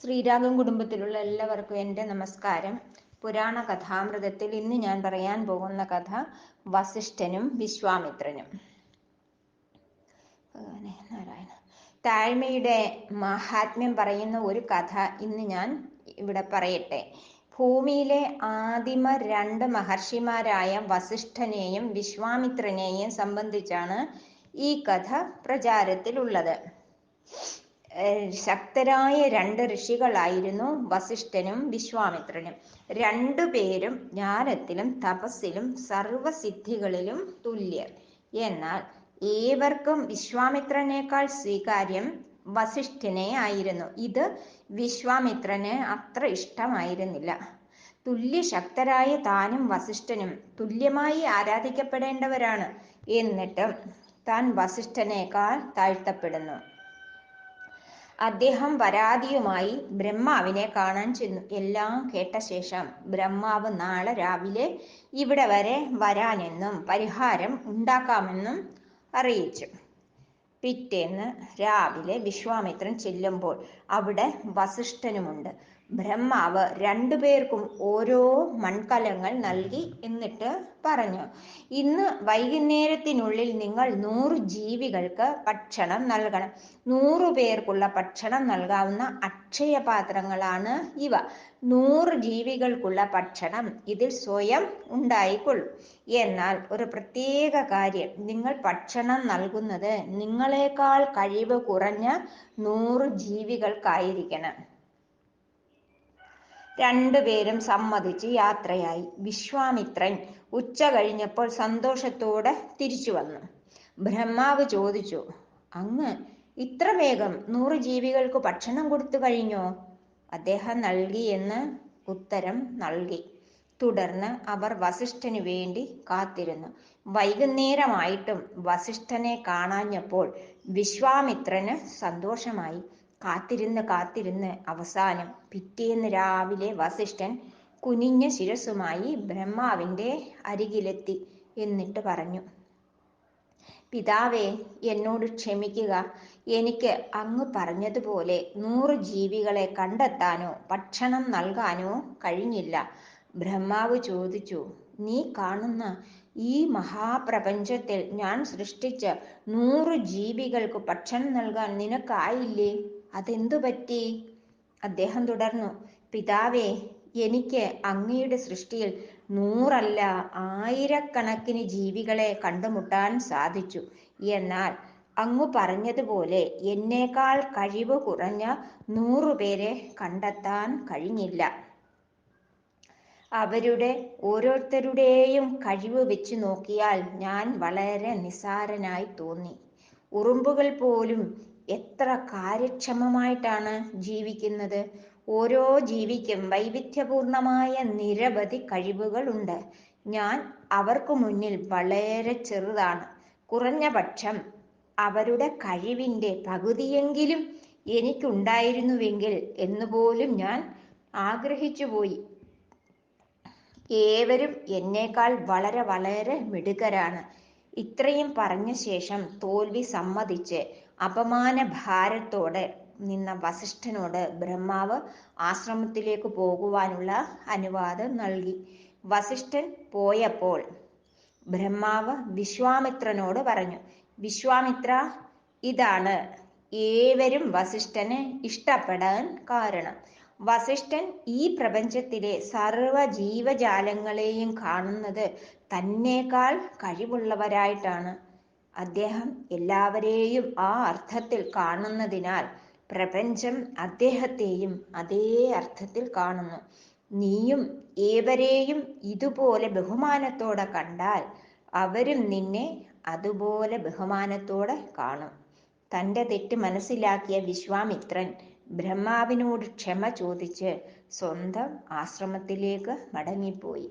ശ്രീരാഗം കുടുംബത്തിലുള്ള എല്ലാവർക്കും എന്റെ നമസ്കാരം. പുരാണ കഥാമൃതത്തിൽ ഇന്ന് ഞാൻ പറയാൻ പോകുന്ന കഥ വസിഷ്ഠനും വിശ്വാമിത്രനും. നാരായണ. താഴ്മയുടെ മഹാത്മ്യം പറയുന്ന ഒരു കഥ ഇന്ന് ഞാൻ ഇവിടെ പറയട്ടെ. ഭൂമിയിലെ ആദിമ രണ്ട് മഹർഷിമാരായ വസിഷ്ഠനെയും വിശ്വാമിത്രനെയും സംബന്ധിച്ചാണ് ഈ കഥ പ്രചാരത്തിലുള്ളത്. ശക്തരായ രണ്ട് ഋഷികളായിരുന്നു വസിഷ്ഠനും വിശ്വാമിത്രനും. രണ്ടുപേരും ജ്ഞാനത്തിലും തപസ്സിലും സർവസിദ്ധികളിലും തുല്യർ. എന്നാൽ ഏവർക്കും വിശ്വാമിത്രനേക്കാൾ സ്വീകാര്യം വസിഷ്ഠനെ ആയിരുന്നു. ഇത് വിശ്വാമിത്രന് അത്ര ഇഷ്ടമായിരുന്നില്ല. തുല്യശക്തരായ താനും വസിഷ്ഠനും തുല്യമായി ആരാധിക്കപ്പെടേണ്ടവരാണ്. എന്നിട്ടും താൻ വസിഷ്ഠനേക്കാൾ താഴ്ത്തപ്പെടുന്നു. അദ്ദേഹം പരാതിയുമായി ബ്രഹ്മാവിനെ കാണാൻ ചെന്നു. എല്ലാം കേട്ട ശേഷം ബ്രഹ്മാവ് നാളെ രാവിലെ ഇവിടെ വരെ വരാനെന്നും പരിഹാരം ഉണ്ടാക്കാമെന്നും അറിയിച്ചു. പിറ്റേന്ന് രാവിലെ വിശ്വാമിത്രൻ ചെല്ലുമ്പോൾ അവിടെ വസിഷ്ഠനുമുണ്ട്. ബ്രഹ്മാവ് രണ്ടുപേർക്കും ഓരോ മൺകലങ്ങൾ നൽകി എന്നിട്ട് പറഞ്ഞു ഇന്ന് വൈകുന്നേരത്തിനുള്ളിൽ നിങ്ങൾ നൂറ് ജീവികൾക്ക് ഭക്ഷണം നൽകണം. നൂറു പേർക്കുള്ള ഭക്ഷണം നൽകാവുന്ന അക്ഷയ പാത്രങ്ങളാണ് ഇവ. നൂറ് ജീവികൾക്കുള്ള ഭക്ഷണം ഇതിൽ സ്വയം ഉണ്ടായിക്കൊള്ളും. എന്നാൽ ഒരു പ്രത്യേക കാര്യം നിങ്ങൾ ഭക്ഷണം നൽകുന്നത് നിങ്ങളെക്കാൾ കഴിവ് കുറഞ്ഞ നൂറ് ജീവികൾക്കായിരിക്കണം. രണ്ടുപേരും സമ്മതിച്ച് യാത്രയായി. വിശ്വാമിത്രൻ ഉച്ച കഴിഞ്ഞപ്പോൾ സന്തോഷത്തോടെ തിരിച്ചു വന്നു. ബ്രഹ്മാവ് ചോദിച്ചു അങ്ങ് ഇത്ര വേഗം നൂറ് ജീവികൾക്ക് ഭക്ഷണം കൊടുത്തു കഴിഞ്ഞോ? അദ്ദേഹം നൽകി എന്ന് ഉത്തരം നൽകി. തുടർന്ന് അവർ വസിഷ്ഠന് വേണ്ടി കാത്തിരുന്നു. വൈകുന്നേരമായിട്ടും വസിഷ്ഠനെ കാണാഞ്ഞപ്പോൾ വിശ്വാമിത്രന് സന്തോഷമായി. കാത്തിരുന്ന് കാത്തിരുന്ന് അവസാനം പിറ്റേന്ന് രാവിലെ വസിഷ്ഠൻ കുനിഞ്ഞ ശിരസുമായി ബ്രഹ്മാവിന്റെ അരികിലെത്തി എന്നിട്ട് പറഞ്ഞു പിതാവേ എന്നോട് ക്ഷമിക്കുക. എനിക്ക് അങ്ങ് പറഞ്ഞതുപോലെ നൂറ് ജീവികളെ കണ്ടെത്താനോ ഭക്ഷണം നൽകാനോ കഴിഞ്ഞില്ല. ബ്രഹ്മാവ് ചോദിച്ചു നീ കാണുന്ന ഈ മഹാപ്രപഞ്ചത്തിൽ ഞാൻ സൃഷ്ടിച്ച നൂറ് ജീവികൾക്ക് ഭക്ഷണം നൽകാൻ നിനക്കായില്ലേ? അതെന്തു പറ്റി? അദ്ദേഹം തുടർന്നു പിതാവേ എനിക്ക് അങ്ങയുടെ സൃഷ്ടിയിൽ നൂറല്ല ആയിരക്കണക്കിന് ജീവികളെ കണ്ടുമുട്ടാൻ സാധിച്ചു. എന്നാൽ അങ്ങു പറഞ്ഞതുപോലെ എന്നേക്കാൾ കഴിവ് കുറഞ്ഞ നൂറുപേരെ കണ്ടെത്താൻ കഴിഞ്ഞില്ല. അവരുടെ ഓരോരുത്തരുടെയും കഴിവ് വെച്ച് നോക്കിയാൽ ഞാൻ വളരെ നിസാരനായി തോന്നി. ഉറുമ്പുകൾ പോലും എത്ര കാര്യക്ഷമമായിട്ടാണ് ജീവിക്കുന്നത്? ഓരോ ജീവിക്കും വൈവിധ്യപൂർണമായ നിരവധി കഴിവുകളുണ്ട്. ഞാൻ അവർക്ക് മുന്നിൽ വളരെ ചെറുതാണ്. കുറഞ്ഞ പക്ഷം അവരുടെ കഴിവിന്റെ പകുതിയെങ്കിലും എനിക്കുണ്ടായിരുന്നുവെങ്കിൽ എന്നുപോലും ഞാൻ ആഗ്രഹിച്ചുപോയി. ഏവരും എന്നേക്കാൾ വളരെ വളരെ മിടുക്കരാണ്. ഇത്രയും പറഞ്ഞ ശേഷം തോൽവി സമ്മതിച്ച് അപമാന ഭാരത്തോടെ നിന്ന വസിഷ്ഠനോട് ബ്രഹ്മാവ് ആശ്രമത്തിലേക്ക് പോകുവാനുള്ള അനുവാദം നൽകി. വസിഷ്ഠൻ പോയപ്പോൾ ബ്രഹ്മാവ് വിശ്വാമിത്രനോട് പറഞ്ഞു വിശ്വാമിത്ര ഇതാണ് ഏവരും വസിഷ്ഠന് ഇഷ്ടപ്പെടാൻ കാരണം. വസിഷ്ഠൻ ഈ പ്രപഞ്ചത്തിലെ സർവ ജീവജാലങ്ങളെയും കാണുന്നത് തന്നേക്കാൾ കഴിവുള്ളവരായിട്ടാണ്. അദ്ദേഹം എല്ലാവരെയും ആ അർത്ഥത്തിൽ കാണുന്നതിനാൽ പ്രപഞ്ചം അദ്ദേഹത്തെയും അതേ അർത്ഥത്തിൽ കാണുന്നു. നീയും ഏവരെയും ഇതുപോലെ ബഹുമാനത്തോടെ കണ്ടാൽ അവരും നിന്നെ അതുപോലെ ബഹുമാനത്തോടെ കാണും. തന്റെ തെറ്റ് മനസ്സിലാക്കിയ വിശ്വാമിത്രൻ ബ്രഹ്മാവിനോട് ക്ഷമ ചോദിച്ച് സ്വന്തം ആശ്രമത്തിലേക്ക് മടങ്ങിപ്പോയി.